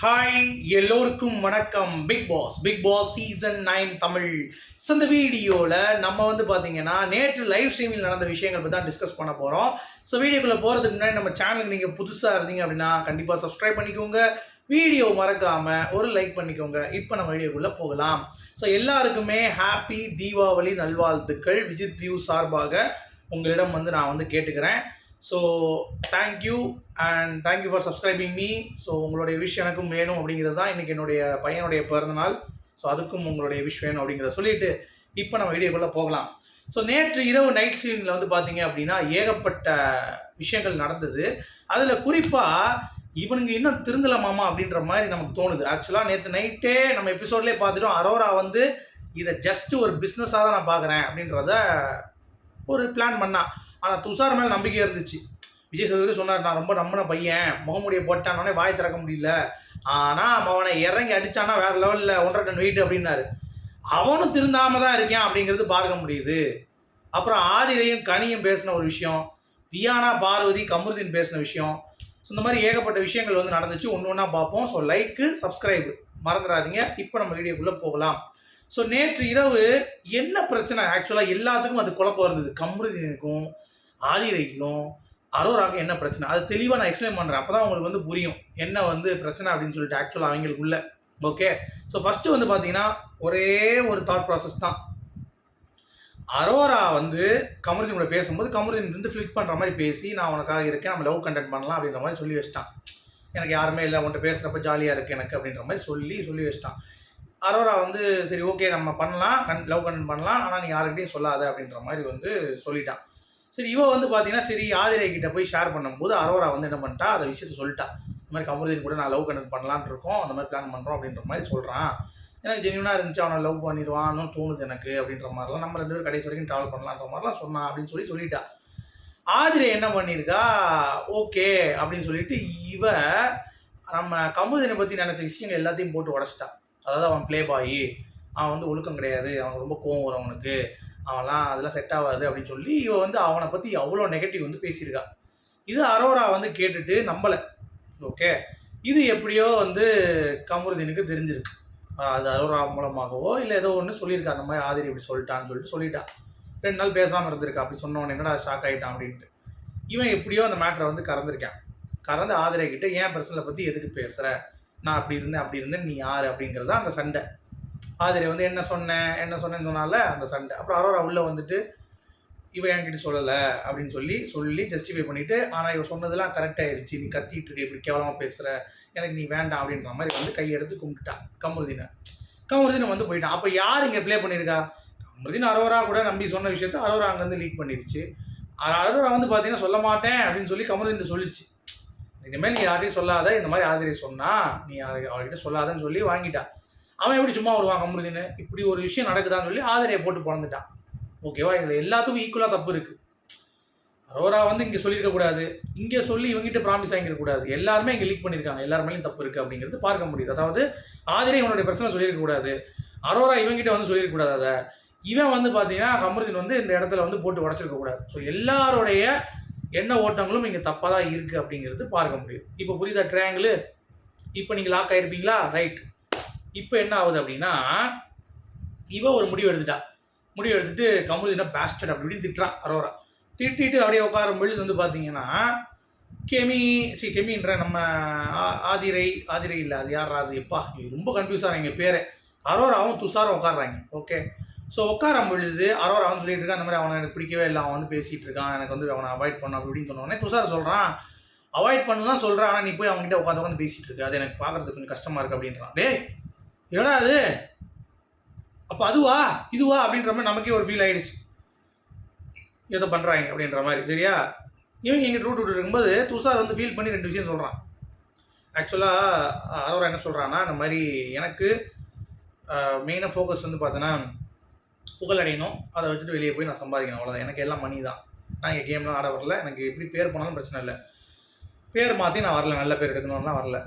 Hi எல்லோருக்கும் வணக்கம். Big boss big boss season nine Tamil. So இந்த வீடியோவில் நம்ம வந்து பார்த்தீங்கன்னா நேற்று லைவ் ஸ்ட்ரீமில் நடந்த விஷயங்கள் பற்றி தான் டிஸ்கஸ் பண்ண போகிறோம் ஸோ வீடியோக்குள்ளே போகிறதுக்கு முன்னாடி நம்ம சேனலுக்கு நீங்கள் புதுசாக இருந்தீங்க அப்படின்னா கண்டிப்பாக சப்ஸ்கிரைப் பண்ணிக்கோங்க. வீடியோ மறக்காமல் ஒரு லைக் பண்ணிக்கோங்க. இப்போ நம்ம வீடியோக்குள்ளே போகலாம். ஸோ எல்லாருக்குமே ஹாப்பி தீபாவளி நல்வாழ்த்துக்கள். விஜித் வியூ சார்பாக உங்களிடம் வந்து நான் வந்து கேட்டுக்கிறேன். So thank you and thank you for subscribing me so உங்களுடைய விஷ் எனக்கும் வேணும் அப்படிங்கிறது தான் இன்றைக்கி என்னுடைய பையனுடைய பிறந்தநாள் ஸோ அதுக்கும் உங்களுடைய விஷ் வேணும் அப்படிங்கிறத சொல்லிட்டு இப்போ நம்ம வீடியோக்குள்ளே போகலாம். ஸோ நேற்று இரவு நைட் சீனில் வந்து பார்த்தீங்க அப்படின்னா ஏகப்பட்ட விஷயங்கள் நடந்தது. அதில் குறிப்பாக இவனுங்க இன்னும் திருந்தலாமாமா அப்படின்ற மாதிரி நமக்கு தோணுது. ஆக்சுவலாக நேற்று நைட்டே நம்ம எபிசோட்லேயே பார்த்துட்டோம். அரோரா வந்து இதை ஜஸ்ட் ஒரு பிஸ்னஸாக தான் நான் பார்க்குறேன் அப்படின்றத ஒரு பிளான் பண்ணான் ஆனால் துஷார் மேலே நம்பிக்கை இருந்துச்சு. விஜய் சேதுபதி சொன்னார் நான் ரொம்ப நம்பின பையன். முகமுடியை போட்டானே வாய் திறக்க முடியல. ஆனால் அவனை இறங்கி அடித்தானா வேறு லெவலில் ஒன்றரை டன் வெயிட் அப்படின்னாரு. அவனும் திருந்தாமல் தான் இருக்கேன் அப்படிங்கிறது பார்க்க முடியுது. அப்புறம் ஆதிரையும் கனியும் பேசின ஒரு விஷயம். வியானா பார்வதி கமருதீன் பேசின விஷயம். ஸோ இந்த மாதிரி ஏகப்பட்ட விஷயங்கள் வந்து நடந்துச்சு. ஒன்று ஒன்றா பார்ப்போம். ஸோ லைக்கு சப்ஸ்கிரைப் மறந்துடாதீங்க. இப்போ நம்ம வீடியோக்குள்ளே போகலாம். ஸோ நேற்று இரவு என்ன பிரச்சனை? ஆக்சுவலாக எல்லாத்துக்கும் அது குழப்பம் இருந்தது. கமருதீனுக்கும் ஆதிரைக்கும் அரோராக்கும் என்ன பிரச்சனை? அது தெளிவாக நான் எக்ஸ்பிளைன் பண்ணுறேன் அப்போ தான் உங்களுக்கு வந்து புரியும். என்ன வந்து பிரச்சனை அப்படின்னு சொல்லிட்டு ஆக்சுவலாக அவங்களுக்குள்ள. ஓகே ஸோ ஃபஸ்ட்டு வந்து பார்த்தீங்கன்னா ஒரே ஒரு தாட் ப்ராசஸ் தான். அரோரா வந்து கமருதீன் கூட பேசும்போது கமருதீன் வந்து ஃப்ளிக் பண்ணுற மாதிரி பேசி நான் உனக்காக இருக்கேன் நம்ம லவ் கண்டென்ட் பண்ணலாம் அப்படின்ற மாதிரி சொல்லி வச்சிட்டான். எனக்கு யாருமே இல்லை உன்கிட்ட பேசுகிறப்ப ஜாலியாக இருக்குது எனக்கு அப்படின்ற மாதிரி சொல்லி சொல்லி வச்சிட்டான். அரோரா வந்து சரி ஓகே நம்ம பண்ணலாம் கன் லவ் கண்டென்ட் பண்ணலாம் ஆனால் நீ யாருக்கிட்டையும் சொல்லாத அப்படின்ற மாதிரி வந்து சொல்லிட்டான். சரி இவ வந்து பார்த்தீங்கன்னா சரி ஆதிரை கிட்ட போய் ஷேர் பண்ணும்போது அரோரா வந்து என்ன பண்ணிட்டா அந்த விஷயத்த சொல்லிட்டா. இந்த மாதிரி கமருதீன் கூட நான் லவ் கண்டென்ட் பண்ணலான் இருக்கோம் அந்த மாதிரி பிளான் பண்ணுறோம் அப்படின்ற மாதிரி சொல்கிறான் எனக்கு ஜென்யூனாக இருந்துச்சு அவனை லவ் பண்ணிடுவான்னு தோணுது எனக்கு அப்படின்ற மாதிரிலாம் நம்ம ரெண்டு பேரும் கடைசி வரைக்கும் ட்ராவல் பண்ணலான்ற மாதிரிலாம் சொன்னான் அப்படின்னு சொல்லி சொல்லிட்டா. ஆதிரை என்ன பண்ணியிருக்கா ஓகே அப்படின்னு சொல்லிட்டு இவ நம்ம கமுதினை பற்றி நினச்ச விஷயங்கள் எல்லாத்தையும் போட்டு உடச்சிட்டா. அதாவது அவன் ப்ளே பாயி அவன் வந்து ஒழுக்கம் கிடையாது அவனுக்கு ரொம்ப கோவம் வரும் அவனுக்கு. அவன்லாம் அதெல்லாம் செட் ஆகாது அப்படின்னு சொல்லி இவ வந்து அவனை பற்றி அவ்வளோ நெகட்டிவ் வந்து பேசியிருக்கா. இது அரோரா வந்து கேட்டுட்டு நம்பலை. ஓகே இது எப்படியோ வந்து கமருதீனுக்கு தெரிஞ்சிருக்கு. அது அரோரா மூலமாகவோ இல்லை ஏதோ ஒன்று சொல்லியிருக்கா. அந்த மாதிரி ஆதிரி இப்படி சொல்லிட்டான்னு சொல்லிட்டு சொல்லிட்டா. ரெண்டு நாள் பேசாமல் இருந்திருக்கா. அப்படி சொன்னோன்னு என்னடா ஷாக் ஆகிட்டான் அப்படின்ட்டு. இவன் எப்படியோ அந்த மேட்டரை வந்து கறந்துருக்கான். கறந்து ஆதிரை கிட்ட ஏன் பிரச்சனை பற்றி எதுக்கு பேசுகிற நான் அப்படி இருந்தேன் அப்படி இருந்தேன் நீ யார்? அப்படிங்கிறதா அந்த சண்டை. ஆதிரை வந்து என்ன சொன்னேன் என்ன சொன்னேன்னு சொன்னால அந்த சண்டை. அப்புறம் அரோரா உள்ளே வந்துட்டு இவன் என்கிட்ட சொல்லலை அப்படின்னு சொல்லி சொல்லி ஜஸ்டிஃபை பண்ணிவிட்டு ஆனால் இவன் சொன்னதெல்லாம் கரெக்ட் ஆயிருச்சு. நீ கத்திட்டு இருக்க இப்படி கேவலமாக பேசுகிற எனக்கு நீ வேண்டாம் அப்படின்ற மாதிரி வந்து கையெடுத்து கும்பிட்டுட்டான் கமருதீனை கமருதீனை வந்து போயிட்டான். அப்போ யார் இங்கே ப்ளே பண்ணியிருக்கா? கமருதீன் அரோரா கூட நம்பி சொன்ன விஷயத்த அரோரா அங்கேருந்து லீக் பண்ணிடுச்சு அரோரா வந்து பார்த்தீங்கன்னா சொல்ல மாட்டேன் அப்படின்னு சொல்லி கமருதீன் சொல்லிச்சு. இனிமேல் நீ யார்கிட்டையும் சொல்லாத. இந்த மாதிரி ஆதிரியை சொன்னால் நீ யாரு அவர்கிட்ட சொல்லாதன்னு சொல்லி வாங்கிட்டா. அவன் எப்படி சும்மா வருவான் கமருதீன் இப்படி ஒரு விஷயம் நடக்குதான்னு சொல்லி ஆதரையை போட்டு பிறந்துட்டான் ஓகேவா இதில் எல்லாத்துக்கும் ஈக்குவலாக தப்பு இருக்குது அரோரா வந்து இங்கே சொல்லியிருக்கக்கூடாது இங்கே சொல்லி இவங்ககிட்ட ப்ராமிஸ் வாங்கிடக்கூடாது எல்லாருமே இங்கே லீக் பண்ணியிருக்காங்க எல்லார் மேலேயும் தப்பு இருக்குது அப்படிங்கிறது பார்க்க முடியுது. அதாவது ஆதிரை இவனுடைய பிரச்சனை சொல்லியிருக்கக்கூடாது அரோரா இவங்ககிட்ட வந்து சொல்லியிருக்கக்கூடாது அதை. இவன் வந்து பார்த்தீங்கன்னா கமருதீன் வந்து இந்த இடத்துல வந்து போட்டு உடச்சிருக்கக்கூடாது ஸோ எல்லாருடைய எண்ண ஓட்டங்களும் இங்கே தப்பாக தான் இருக்குது அப்படிங்கிறது பார்க்க முடியுது. இப்போ புரியுதா ட்ரையாங்கிள் இப்போ நீங்கள் லாக் ஆகிருப்பீங்களா ரைட் இப்போ என்ன ஆகுது அப்படின்னா இவ ஒரு முடிவு எடுத்துட்டா. முடிவு எடுத்துட்டு என்ன பேஸ்டர் அப்படி இப்படின்னு திட்டுறான் அரோரா. திட்டிட்டு அப்படியே உட்காரும் பொழுது வந்து பார்த்தீங்கன்னா கெமி சி கெமின்ற நம்ம ஆ- ஆதிரை ஆதிரை இல்லை அது யார் அது? எப்பா ரொம்ப கன்ஃபியூஸ் ஆகிறாங்க பேர். அரோராவும் துஷாரும் உட்காடுறாங்க ஓகே ஸோ உட்காரும் பொழுது அரோரா அவன் சொல்லிட்டு இருக்கான் அந்த மாதிரி அவனை எனக்கு பிடிக்கவே இல்லை அவன் வந்து பேசிகிட்டு இருக்கான் எனக்கு வந்து அவனை அவாய்ட் பண்ண அப்படின்னு சொன்னோடனே துஷார் சொல்கிறான் அவாய்ட் பண்ணலாம் சொல்கிறான் ஆனால் நீ போய் அவங்ககிட்ட உட்காந்து உட்காந்து பேசிகிட்டு இருக்கு அது எனக்கு பார்க்குறதுக்கு கொஞ்சம் கஷ்டமாக இருக்குது அப்படின்றான். டே என்னடா அது? அப்போ அதுவா? இதுவா? அப்படின்ற மாதிரி நமக்கே ஒரு ஃபீல் ஆகிடுச்சு ஏதோ பண்ணுறாங்க அப்படின்ற மாதிரி சரியா? இவங்க எங்கள் ரூட் விட்டு இருக்கும்போது துஷார் வந்து ஃபீல் பண்ணி ரெண்டு விஷயம் சொல்கிறான் ஆக்சுவலாக அரோரா என்ன சொல்கிறான்னா இந்த மாதிரி எனக்கு மெயினாக ஃபோக்கஸ் வந்து பார்த்தோன்னா புகழ் அடையணும். அதை வச்சுட்டு வெளியே போய் நான் சம்பாதிக்கணும் அவ்வளோதான் எனக்கு எல்லாம் மணி தான். நான் இங்கே கேம்லாம் ஆட வரல. எனக்கு எப்படி பேர் போனாலும் பிரச்சனை இல்லை. பேர் மாற்றி நான் வரல. நல்ல பேர் எடுக்கணும்லாம் வரல.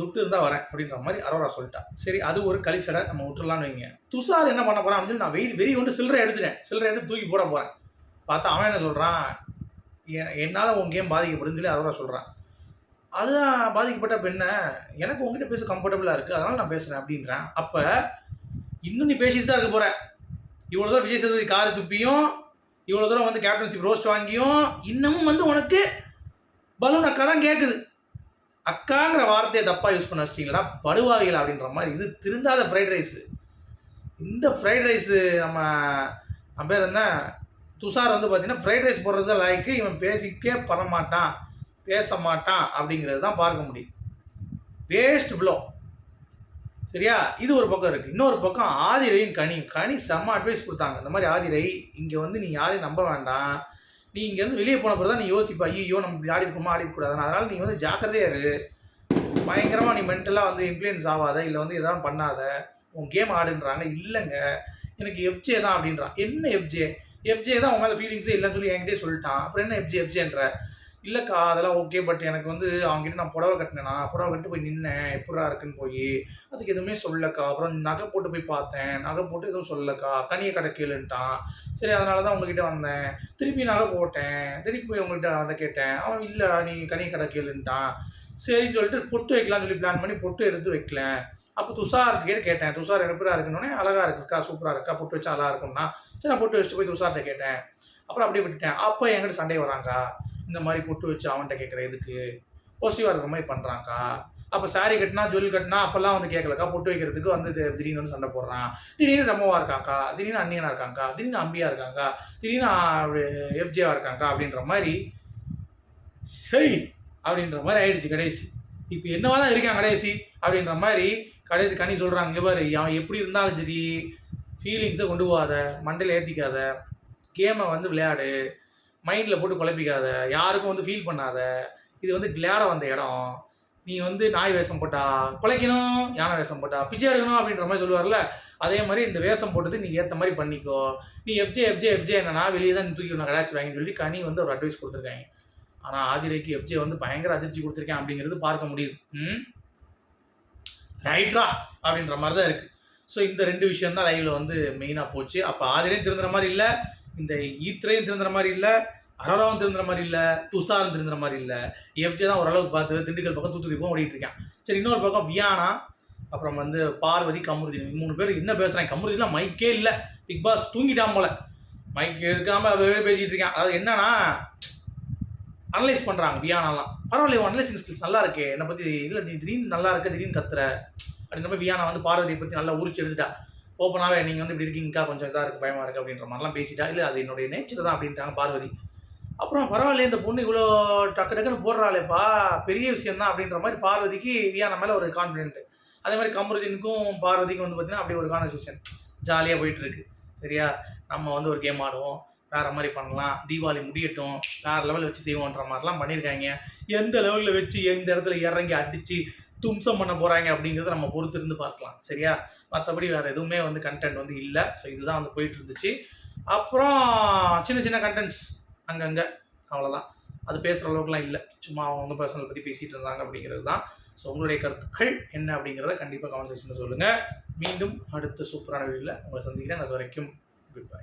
துட்டு இருந்தால் வரேன் அப்படின்ற மாதிரி அரோரா சொல்லிட்டா. சரி அது ஒரு கலிசடை நம்ம விட்டுறலாம்னு வைங்க. துஷார் என்ன பண்ண போகிறான் அப்படின்னு சொல்லி நான் வெயில் வெறி கொண்டு சில்லறை எடுத்துட்டேன். சில்லறை எடுத்து தூக்கி போட போகிறேன் பார்த்தா அவன் என்ன சொல்கிறான் என்னால் உன் கேம் பாதிக்கப்படுதுன்னு சொல்லி அரோரா சொல்கிறான் அதுதான் பாதிக்கப்பட்ட பெண்ண எனக்கு உங்ககிட்ட பேச கம்ஃபர்டபுளாக இருக்குது அதனால் நான் பேசுகிறேன் அப்படின்றேன். அப்போ இன்னும் நீ பேசிட்டு தான் இருக்க போகிற இவ்வளோ தூரம் விஜய் சேதுபதி கார் துப்பியும் இவ்வளோ தூரம் வந்து கேப்டன்ஷிப் ரோஸ்ட் வாங்கியும் இன்னமும் வந்து உனக்கு பலூன் அக்கா தான் கேட்குது அக்காங்கிற வார்த்தையை தப்பாக யூஸ் பண்ண வச்சிட்டிங்களா படுவாவிகள் அப்படின்ற மாதிரி. இது திருந்தாத ஃப்ரைட் ரைஸு இந்த ஃப்ரைட் ரைஸு நம்ம நம்ம பேர் என்ன? துஷார் வந்து பார்த்தீங்கன்னா ஃப்ரைட் ரைஸ் போடுறது லாய்க்கு இவன் பேசிக்கே பண்ண மாட்டான் பேச மாட்டான் அப்படிங்கிறது தான் பார்க்க முடியும். வேஸ்ட் ப்ளோ சரியா? இது ஒரு பக்கம் இருக்குது இன்னொரு பக்கம் ஆதிரையும் கனி. கனி செம்ம அட்வைஸ் கொடுத்தாங்க. இந்த மாதிரி ஆதிரை இங்கே வந்து நீ யாரையும் நம்ப வேண்டாம். நீ இங்கேருந்து வெளியே போன பிறகு தான் நீ யோசிப்பா ஐயோ நம்ம இப்படி ஆடி இருக்கோமா ஆடி இருக்கக்கூடாது. அதனால் நீ வந்து ஜாக்கிரதையாக இரு. பயங்கரமாக நீ மென்டலாக வந்து இன்ஃப்ளூயன்ஸ் ஆகாத இல்லை வந்து எதாவது பண்ணாத. உன் கேம் ஆடுன்றாங்க இல்லைங்க. எனக்கு எஃப்ஜே தான் அப்படின்றான் என்ன எஃப்ஜே எஃப்ஜே தான் உன் மேலே ஃபீலிங்ஸே இல்லைன்னு சொல்லி என்கிட்டே சொல்லிட்டான். அப்புறம் என்ன எஃப்ஜே எஃப்ஜேன்ற இல்லைக்கா அதெல்லாம் ஓகே பட் எனக்கு வந்து அவங்ககிட்ட நான் புடவை கட்டினேனா புடவை கட்டு போய் நின்னேன். எப்படா இருக்குன்னு போய் அதுக்கு எதுவுமே சொல்லக்கா. அப்புறம் நகை போட்டு போய் பார்த்தேன். நகை போட்டு எதுவும் சொல்லக்கா. தனியை கடை கேளுன்ட்டான் சரி அதனால தான் உங்ககிட்ட வந்தேன். திருப்பி நகை போட்டேன். திருப்பி போய் உங்ககிட்ட அதை கேட்டேன். அவன் இல்லை நீ கனியை கடை கேளுன்ட்டான் சரின்னு சொல்லிட்டு பொட்டு வைக்கலாம்னு சொல்லி பிளான் பண்ணி பொட்டு எடுத்து வைக்கல. அப்போ துஷார் கிட்ட கேட்டேன். துஷார் எப்படா இருக்குன்னு அழகா இருக்குக்கா சூப்பராக இருக்கா பொட்டு வச்சா அழகா இருக்கும்னா. சரி நான் பொட்டு வச்சுட்டு போய் துஷார்கிட்ட கேட்டேன். அப்புறம் அப்படியே விட்டுட்டேன். அப்போ என்கிட்ட சண்டை வராங்க. இந்த மாதிரி பொட்டு வச்சு அவன்கிட்ட கேட்குற எதுக்கு? பாசிட்டிவாக இருக்கிற மாதிரி பண்ணுறாங்க்கா அப்போ சாரி கட்டினா ஜுவல் கட்டினா அப்போல்லாம் வந்து கேட்கலக்கா பொட்டு வைக்கிறதுக்கு வந்து திடீர்னு வந்து சண்டை போடுறான். திடீர்னு ரம்மவா இருக்காங்க்கா திடீர்னு அன்னியனா இருக்காங்க்கா திடீர்னு அம்பியா இருக்காங்கக்கா திடீர்னு எஃப்ஜேவா இருக்காங்க்கா அப்படின்ற மாதிரி சரி அப்படின்ற மாதிரி ஆயிடுச்சு கடைசி. இப்போ என்னவா தான் இருக்கான் கடைசி அப்படின்ற மாதிரி கடைசி கனி சொல்கிறாங்க இங்கே பாரு அவன் எப்படி இருந்தாலும் சரி ஃபீலிங்ஸை கொண்டு போகாத மண்டையில் ஏற்றிக்காத கேமை வந்து விளையாடு. மைண்டில் போட்டு குழப்பிக்காத யாருக்கும் வந்து ஃபீல் பண்ணாத இது வந்து விளையாட வந்த இடம். நீ வந்து நாய் வேஷம் போட்டா குலைக்கணும் யானை வேஷம் போட்டா பிச்சை எடுக்கணும் அப்படின்ற மாதிரி சொல்லுவார்ல அதே மாதிரி இந்த வேஷம் போட்டது நீ ஏற்ற மாதிரி பண்ணிக்கோ. நீ எஃப்ஜே எஃப்ஜே எஃப்ஜே என்னன்னா வெளியே தான் தூக்கி நான் கடாச்சி வாங்கின்னு சொல்லி கனி வந்து ஒரு அட்வைஸ் கொடுத்துருக்காங்க. ஆனால் ஆதிரைக்கு எஃப்ஜே வந்து பயங்கர அதிர்ச்சி கொடுத்துருக்கேன் அப்படிங்கிறது பார்க்க முடியுது. ம்? ரைட்ரா அப்படின்ற மாதிரி தான் இருக்குது ஸோ இந்த ரெண்டு விஷயம் தான் லைவில் வந்து மெயினாக போச்சு. அப்போ ஆதிரையும் திருந்துற மாதிரி இல்லை. இந்த ஈத்ரையும் திருந்துற மாதிரி இல்லை அரோராவும் திருந்துற மாதிரி இல்லை துஷாரும் திருந்துற மாதிரி இல்லை. எஃப்ஜே தான் ஓரளவுக்கு பார்த்து திண்டுக்கல் பக்கம் தூத்துக்குடி போக ஓடிட்டு இருக்கான். சரி இன்னொரு பக்கம் வியானா அப்புறம் வந்து பார்வதி கமருதி மூணு பேர் என்ன பேசுகிறாங்க கமருதிலாம் மைக்கே இல்லை. பிக் பாஸ் தூங்கிட்டான் போல. மைக் எடுக்காமல் பேசிகிட்டு இருக்கான். அதாவது என்னன்னா அனலைஸ் பண்ணுறாங்க வியானாலாம். பரவாயில்ல அனலைசிங் ஸ்கில்ஸ் நல்லா இருக்கே. என்னை பற்றி இல்லை நீ திடீர்னு நல்லா இருக்க திடீர்னு கத்துற. அப்படின்ற மாதிரி வியானா வந்து பார்வதியை பற்றி நல்லா உரிச்சு எடுத்துட்டா. ஓப்பனாகவே நீங்கள் வந்து இப்படி இருக்கீங்கக்கா கொஞ்சம் இதாக இருக்குது பயமாக இருக்குது அப்படின்ற மாதிரிலாம் பேசிட்டா இல்லை அது என்னுடைய நேச்சர் தான் அப்படின்ட்டாங்க பார்வதி. அப்புறம் பரவாயில்ல இந்த பொண்ணு இவ்வளோ டக்கு டக்குன்னு போடுறாளேப்பா பெரிய விஷயம் தான் அப்படின்ற மாதிரி பார்வதிக்கு வியான மேலே ஒரு கான்ஃபிடென்ட் அதே மாதிரி கமருதீனுக்கும் பார்வதிக்கும் வந்து பார்த்தீங்கன்னா அப்படியே ஒரு கான்வர்சேஷன் ஜாலியாக போயிட்டுருக்கு சரியா? நம்ம வந்து ஒரு கேம் ஆடுவோம் வேறு மாதிரி பண்ணலாம் தீபாவளி முடியட்டும் வேறு லெவலில் வச்சு செய்வோன்ற மாதிரிலாம் பண்ணியிருக்காங்க. எந்த லெவலில் வச்சு எந்த இடத்துல இறங்கி அடித்து தும்சம் பண்ண போகிறாங்க அப்படிங்கிறத நம்ம பொறுத்து இருந்து பார்க்கலாம். சரியா? மற்றபடி வேறு எதுவுமே வந்து கண்டென்ட் வந்து இல்லை. ஸோ இதுதான் வந்து போயிட்டு இருந்துச்சு அப்புறம் சின்ன சின்ன கண்டென்ட்ஸ் அங்கங்கே. அவ்வளோதான் அது பேசுகிற அளவுக்குலாம் இல்லை. சும்மா அவங்க பர்சனல் பற்றி பேசிகிட்டு இருந்தாங்க அப்படிங்கிறது தான். ஸோ உங்களுடைய கருத்துக்கள் என்ன அப்படிங்கிறத கண்டிப்பாக கமெண்ட் செக்ஷனில் சொல்லுங்கள் மீண்டும் அடுத்த சூப்பரான வீடியோவில் உங்களை சந்திக்கிறேன். அது வரைக்கும் குட் பை